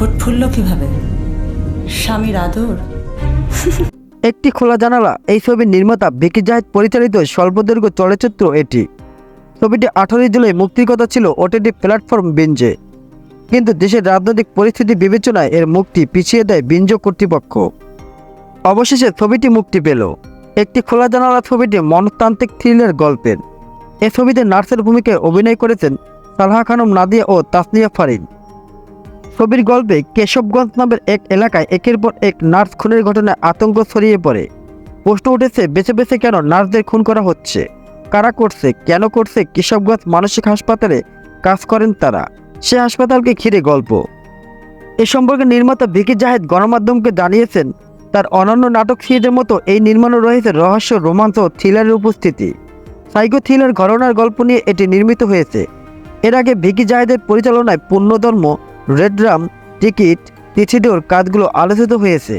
Foot ফুলল কীভাবে? স্বামীর আদর? একটি খোলা জানালা, এই ছবির নির্মাতা বিকি জাহিদ পরিচালিত স্বল্পদৈর্ঘ্য চলচ্চিত্র এটি। ছবিটি আঠারোই জুলাই মুক্তির কথা ছিল ওটিটি প্ল্যাটফর্ম বিঞ্জে কিন্তু দেশের রাজনৈতিক পরিস্থিতি বিবেচনায় এর মুক্তি পিছিয়ে দেয় বিঞ্জ কর্তৃপক্ষ। অবশেষে ছবিটি মুক্তি পেল। একটি খোলা জানালা ছবিটি মনস্তান্ত্রিক থ্রিলের গল্পের। এ ছবিতে নার্সের ভূমিকায় অভিনয় করেছেন সালহা খানম নাদিয়া ও তাসনিয়া ফারিন। ছবির গল্পে কেশবগঞ্জ নামের এক এলাকায় একের পর এক নার্স খুনের ঘটনায় আতঙ্ক ছড়িয়ে পড়ে। প্রশ্ন উঠেছে, বেছে বেছে কেন নার্সদের খুন করা হচ্ছে? কারা করছে? কেন করছে? কেশবগঞ্জ মানসিক হাসপাতালে কাজ করেন তারা। সে হাসপাতালকে ঘিরে গল্প। এ সম্পর্কে নির্মাতা ভিকি জাহেদ গণমাধ্যমকে জানিয়েছেন, তার অনন্য নাটক সিরিজের মতো এই নির্মাণও রয়েছে রহস্য, রোমাঞ্চ ও থ্রিলারের উপস্থিতি। সাইকো থ্রিলার ঘটনার গল্প নিয়ে এটি নির্মিত হয়েছে। এর আগে ভিকি জাহেদের পরিচালনায় পূর্ণধর্ম রেড রাম টিকিট তিথিডোর কাজগুলো আলোচিত হয়েছে।